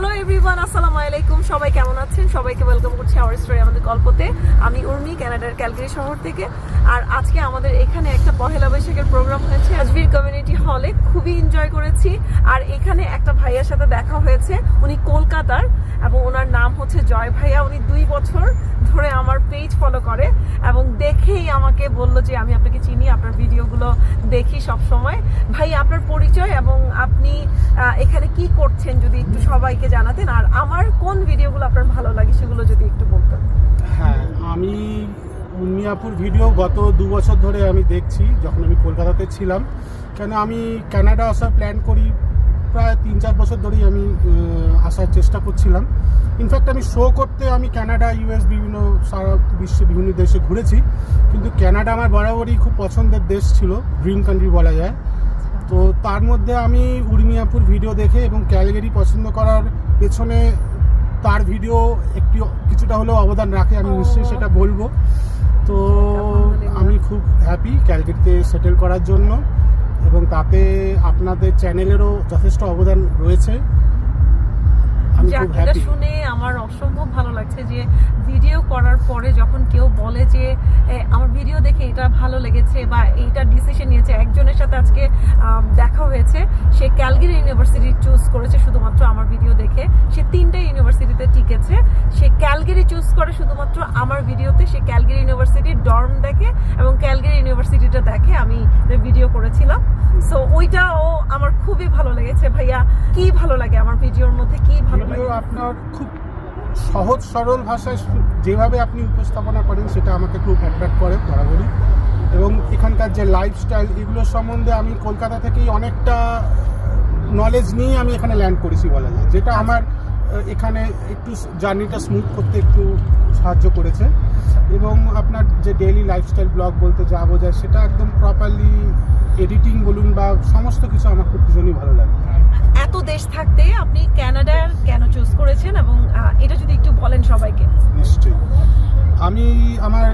Hello everyone আসসালামু আলাইকুম। সবাই কেমন আছেন? সবাইকে ওয়েলকাম করছি আওয়ার স্টোরি আমাদের গল্পতে। আমি উর্মি কানাডার ক্যালগেরি শহর থেকে। আর আজকে আমাদের এখানে একটা পহেলা বৈশাখের প্রোগ্রাম হয়েছে। আজবির কমিউনিটি হলে খুবই এনজয় করেছি। আর এখানে একটা ভাইয়ার সাথে দেখা হয়েছে উনি কলকাতার এবং ওনার নাম হচ্ছে জয় ভাইয়া, উনি দুই বছর ধরে আমার পেজ ফলো করে এবং দেখেই আমাকে বলল যে, আমি আপনাকে চিনি, আপনার ভিডিওগুলো দেখি সব সময়। ভাই আপনার পরিচয় এবং আপনি এখানে কি করছেন যদি একটু সবাইকে জানাতেন? আর আমার কোন ভিডিওগুলো আপনার ভালো লাগে সেগুলো যদি একটু বলতেন। হ্যাঁ আমি উন্মিয়াপুর ভিডিও গত দু বছর ধরে আমি দেখছি, যখন আমি কলকাতাতে ছিলাম। কেন আমি কানাডা আসার প্ল্যান করি প্রায় তিন চার বছর ধরেই আমি আসার চেষ্টা করছিলাম। ইনফ্যাক্ট আমি শো করতে আমি কানাডা ইউএস বিভিন্ন সারা বিশ্বে বিভিন্ন দেশে ঘুরেছি। কিন্তু কানাডা আমার বরাবরই খুব পছন্দের দেশ ছিল ড্রিম কান্ট্রি বলা যায়। তো তার মধ্যে আমি উর্মিয়াপুর ভিডিও দেখে এবং ক্যালগেরি পছন্দ করার পেছনে তার ভিডিও একটি কিছুটা হলেও অবদান রাখে আমি নিশ্চয়ই সেটা বলব। তো আমি খুব হ্যাপি ক্যালগেরিতে সেটেল করার জন্য। এবং তাতে আপনাদের চ্যানেলেরও যথেষ্ট অবদান রয়েছে। আমি খুব হ্যাপি শুনে আমার অসম্ভব ভালো লাগছে যে ভিডিও করার পরে যখন কেউ বলে যে আমার ভিডিও দেখে এটা ভালো লেগেছে বা এইটা ডিসিশন নিয়েছে একজনের সাথে আজকে দেখা হয়েছে সে ক্যালগিরি ইউনিভার্সিটি চুজ করেছে শুধুমাত্র আমার ভিডিও দেখে সে তিনটে ইউনিভার্সিটিতে টিকেছে সে ক্যালগিরি চুজ করে শুধুমাত্র আমার ভিডিওতে সে ক্যালগিরি ইউনিভার্সিটির ডর্ম দেখে এবং ক্যালগিরি ইউনিভার্সিটিটা ভিডিও করেছিলাম। সো ওইটাও আমার খুবই ভালো লেগেছে ভাইয়া। কি ভালো লাগে আমার ভিডিওর মধ্যে? কি ভালো লাগে? আপনার খুব সহজ সরল ভাষায় যেভাবে আপনি উপস্থাপনা করেন সেটা আমাকে খুব অ্যাট্রাক্ট করে বরাবরই এবং এখানকার যে লাইফস্টাইল এগুলো সম্বন্ধে আমি কলকাতা থেকেই অনেকটা নলেজ নিয়ে আমি এখানে ল্যান্ড করেছি বলা যায়। যেটা আমার এখানে একটু জার্নিটা স্মুথ করতে একটু সাহায্য করেছে। এবং আপনার যে ডেইলি লাইফস্টাইল ব্লগ বলতে যা বোঝায় সেটা একদম প্রপারলি এডিটিং বলুন বা সমস্ত কিছু আমার খুব ভীষণই ভালো লাগে। এত দেশ থাকতে আপনি ক্যানাডার কেন চুজ করেছেন এবং এটা যদি একটু বলেন সবাইকে। নিশ্চয়ই। আমি আমার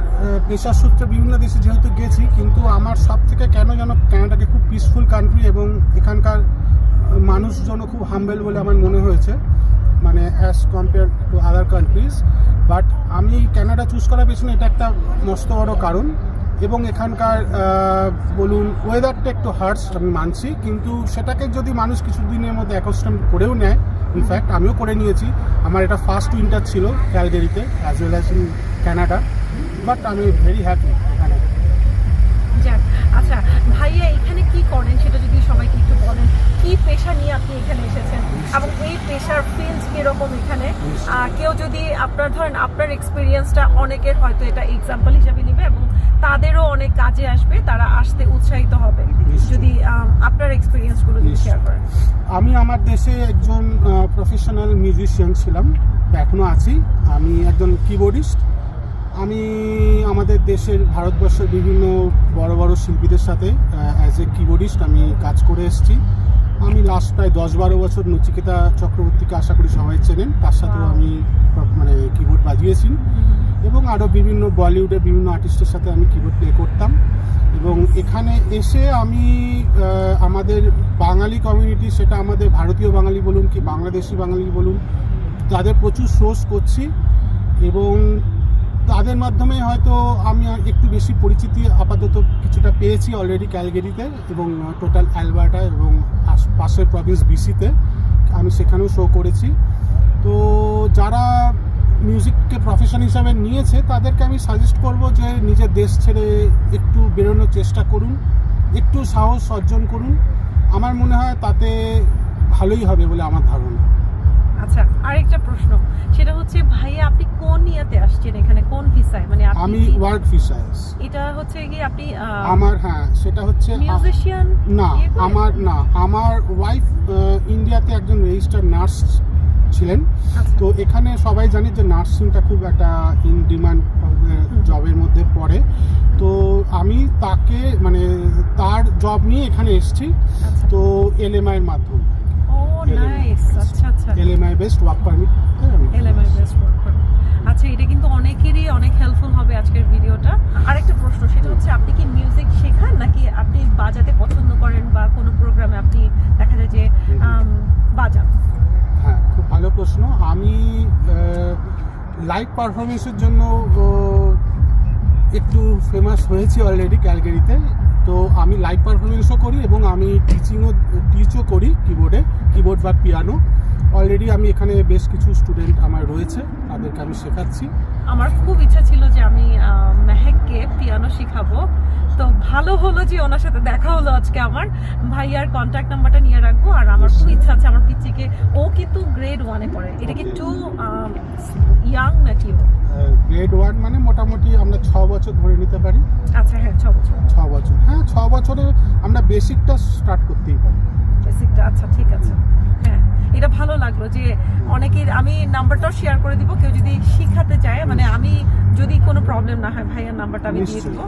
পেশার সূত্রে বিভিন্ন দেশে যেহেতু গেছি কিন্তু আমার সব থেকে কেন যেন ক্যানাডাকে খুব পিসফুল কান্ট্রি এবং এখানকার আহ, মানুষজনও খুব হাম্বেল বলে আমার মনে হয়েছে মানে as compare to other countries but আমি ক্যানাডা চুজ করার পেছনে এটা একটা মস্ত বড় কারণ। এবং এখানকার বলুন ওয়েদারটা একটু হার্স আমি মানছি কিন্তু সেটাকে যদি মানুষ কিছুদিনের মধ্যে অ্যাকস্টম করেও নেয় ইনফ্যাক্ট আমিও করে নিয়েছি। আমার এটা ফার্স্ট উইন্টার ছিল ক্যালগেরিতে as well as in Canada but আমি ভেরি হ্যাপি এখানে। যাক আচ্ছা ভাইয়া এখানে কি করেন সেটা যদি সবাইকে একটু বলেন? কি পেশা নিয়ে আপনি এখানে এসেছেন? এবং এই পেশার ফিল্ড কীরকম এখানে? কেউ যদি আপনার ধরেন আপনার এক্সপিরিয়েন্সটা অনেকের হয়তো এটা এক্সাম্পল হিসাবে নেবে এবং তাদেরও অনেক কাজে আসবে তারা আসতে উৎসাহিত হবে। যদি আপনার এক্সপিরিয়েন্সগুলো শেয়ার করেন। আমি আমার দেশে একজন প্রফেশনাল মিউজিশিয়ান ছিলাম এখনও আছি। আমি একজন কিবোর্ডিস্ট আমি আমাদের দেশের ভারতবর্ষের বিভিন্ন বড় বড় শিল্পীদের সাথে অ্যাজ এ কিবোর্ডিস্ট আমি কাজ করে এসেছি। আমি লাস্ট প্রায় দশ বারো বছর নচিকেতা চক্রবর্তীকে আশা করি সবাই চেনেন। তার সাথেও আমি মানে কিবোর্ড বাজিয়েছি। এবং আরও বিভিন্ন বলিউডের বিভিন্ন আর্টিস্টের সাথে আমি কিবোর্ড প্লে করতাম। এবং এখানে এসে আমি আমাদের বাঙালি কমিউনিটি সেটা আমাদের ভারতীয় বাঙালি বলুন কি বাংলাদেশি বাঙালি বলুন, তাদের প্রচুর সোর্স করছি। এবং তাদের মাধ্যমে হয়তো আমি একটু বেশি পরিচিতি আপাতত কিছুটা পেয়েছি অলরেডি ক্যালগেরিতে এবং টোটাল অ্যালবার্টা এবং পাশের প্রভিন্স বিসিতে আমি সেখানেও শো করেছি। তো যারা মিউজিককে হিসাবে নিয়েছে তাদেরকে আমি সাজেস্ট করব যে নিজের দেশ ছেড়ে একটু বেরোনোর চেষ্টা করুন একটু সাহস অর্জন করুন। আমার মনে হয় তাতে ভালোই হবে বলে আমার ধারণা। আচ্ছা আরেকটা প্রশ্ন সেটা হচ্ছে ভাইয়া আপনি কোন নিয়াতে আসছেন এখানে? কোন ভিসায়? মানে আপনি আমি ওয়ার্ক ফিসার্স এটা হচ্ছে কি আপনি আমার হ্যাঁ সেটা হচ্ছে মিউজিশিয়ান না আমার না আমার ওয়াইফ ইন্ডিয়াতে একজন রেজিস্টার নার্স ছিলেন তো এখানে সবাই জানে যে নার্সিংটা খুব একটা ইন ডিমান্ড জবের মধ্যে পড়ে। তো আমি তাকে মানে তার জব নিয়ে এখানে এসেছি। তো এলএমআই এর মাধ্যমে। ও নাইস আচ্ছা আচ্ছা। LMI based work permit LMI based work আচ্ছা এটা কিন্তু অনেকেরই অনেক হেল্পফুল হবে আজকের ভিডিওটা আরেকটা প্রশ্ন সেটা হচ্ছে আপনি কি মিউজিক শেখান নাকি আপনি বাজাতে পছন্দ করেন বা কোনো প্রোগ্রামে আপনি দেখা যায় যে আম, বাজান হ্যাঁ খুব ভালো প্রশ্ন আমি লাইভ পারফরমেন্সের জন্য একটু ফেমাস হয়েছি অলরেডি ক্যালগেরিতে। তো আমি লাইভ পারফরমেন্সও করি এবং আমি টিচিংও টিচও করি কিবোর্ডে কিবোর্ড বা পিয়ানো অলরেডি আমি এখানে বেশ কিছু স্টুডেন্ট আমার রয়েছে তাদেরকে আমি শেখাচ্ছি। আমার খুব ইচ্ছা ছিল যে আমি মেহেককে পিয়ানো শিখাবো। তো ভালো হলো যে ওনার সাথে দেখা হলো আজকে আমার। ভাইয়ার কন্ট্যাক্ট নাম্বারটা নিয়ে রাখব আর আমার খুব ইচ্ছা আছে আমার পিচিকে ও কিন্তু গ্রেড ওয়ানে পড়ে। এটা কি. টু ইয়াং নাকি ও? গ্রেড ওয়ান মানে মোটামুটি আমরা ছ বছর ধরে নিতে পারি। আচ্ছা হ্যাঁ ছ বছর। ছ বছর। হ্যাঁ ছ বছরে আমরা বেসিকটা স্টার্ট করতেই পারি। বেসিকটা আচ্ছা ঠিক আছে। এটা ভালো লাগল যে অনেকের আমি নাম্বারটাও শেয়ার করে দিব কেউ যদি শিখাতে চায় মানে আমি যদি কোনো প্রবলেম না হয় ভাইয়ের নাম্বারটা আমি দিয়ে দিব।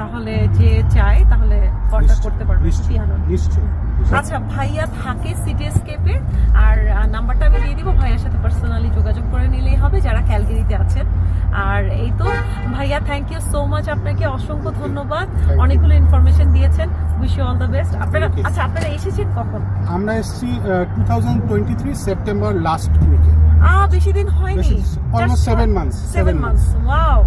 তাহলে যে চায় তাহলে কন্ট্যাক্ট করতে পারবে। আচ্ছা ভাইয়া থাকে সিটি স্কেপে আর নাম্বারটা আমি দিয়ে দিব ভাইয়ার সাথে পার্সোনালি যোগাযোগ করে নিলেই হবে যারা ক্যালগেরিতে আছেন। ভাইয়া থ্যাংক ইউ সো মাচ আপনাকে অসংখ্য ধন্যবাদ। অনেকগুলো ইনফরমেশন দিয়েছেন। Wish you all the best আপনারা আচ্ছা আপনারা এসেছেন কখন? আমরা এসেছি two thousand twenty three September last উইকে আহ বেশি দিন হয়নি। almost seven months, seven months wow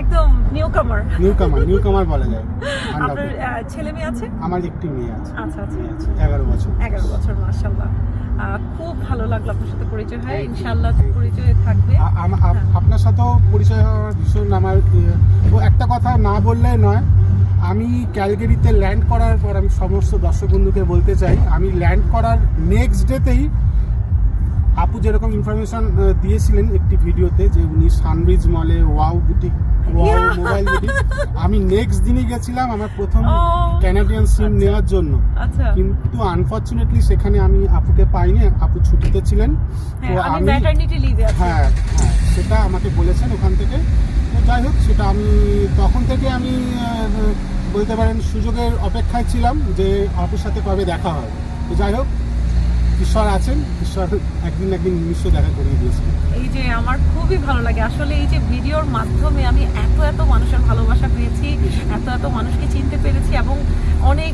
একদম newcomer newcomer newcomer বলা যায়। আপনার ছেলে মেয়ে আছে? আমার একটি মেয়ে আছে। আচ্ছা আচ্ছা। মেয়ে আছে এগারো বছর এগারো বছর মাশাল্লাহ আহ, খুব ভালো লাগল আপনার সাথে পরিচয় হয়। ইনশাল্লাহ. পরিচয় থাকবে। আপ- আপনার সাথেও পরিচয় হওয়ার ভীষণ আমার ইয়ে, একটা কথা না বললে নয় আমি ক্যালগেরিতে ল্যান্ড করার পর আমি সমস্ত দর্শক বন্ধুকে বলতে চাই আমি ল্যান্ড করার নেক্সট ডেতেই আপু যেরকম ইনফরমেশন দিয়েছিলেন একটি ভিডিওতে যে উনি সানরিজ মলে wow boutique wow mobile boutique আমি নেক্সট দিনই গেছিলাম আমার প্রথম Oh. ক্যানাডিয়ান সিম আচ্ছা। নেওয়ার জন্য। আচ্ছা। কিন্তু আনফর্চুনেটলি সেখানে আমি আপুকে পাইনি আপু ছুটিতে ছিলেন। তো হ্যাঁ আমি আমি হ্যাঁ হ্যাঁ সেটা আমাকে বলেছেন ওখান থেকে। তো যাই হোক সেটা আমি তখন থেকে আমি বলতে পারেন সুযোগের অপেক্ষায় ছিলাম যে আপুর সাথে কবে দেখা হবে। তো যাই হোক ঈশ্বর আছেন? ঈশ্বর একদিন একদিন নিশ্চয় দেখা করিয়ে দিয়েছেন। এই যে আমার খুবই ভালো লাগে। আসলে এই যে ভিডিওর মাধ্যমে আমি এত এত মানুষের ভালোবাসা পেয়েছি, এত এত মানুষকে চিনতে পেরেছি এবং অনেক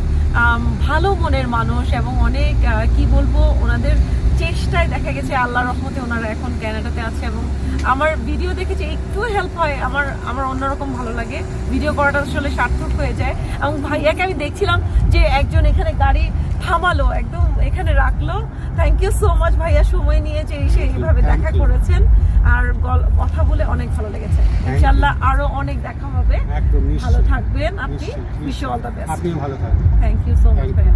ভালো মনের মানুষ এবং অনেক কি বলব, ওনাদের চেষ্টায় দেখা গেছে আল্লাহ রহমতে ওনারা এখন ক্যানাডাতে আছে এবং আমার ভিডিও দেখে যে একটু হেল্প হয় আমার আমার অন্যরকম ভালো লাগে। ভিডিও করাটা আসলে সার্থক হয়ে যায়। এবং ভাইয়াকে আমি দেখছিলাম যে একজন এখানে গাড়ি থামালো একদম এখানে রাখল। থ্যাংক ইউ সো মাচ ভাইয়া সময় নিয়ে যে এসে এইভাবে দেখা করেছেন। আর কথা বলে অনেক ভালো লেগেছে. ইনশাল্লাহ আরও অনেক দেখা হবে। ভালো থাকবেন আপনি। উইশ অল দ্য বেস্ট আপনিও ভালো থাকবেন। থ্যাংক ইউ সো মাচ ভাইয়া।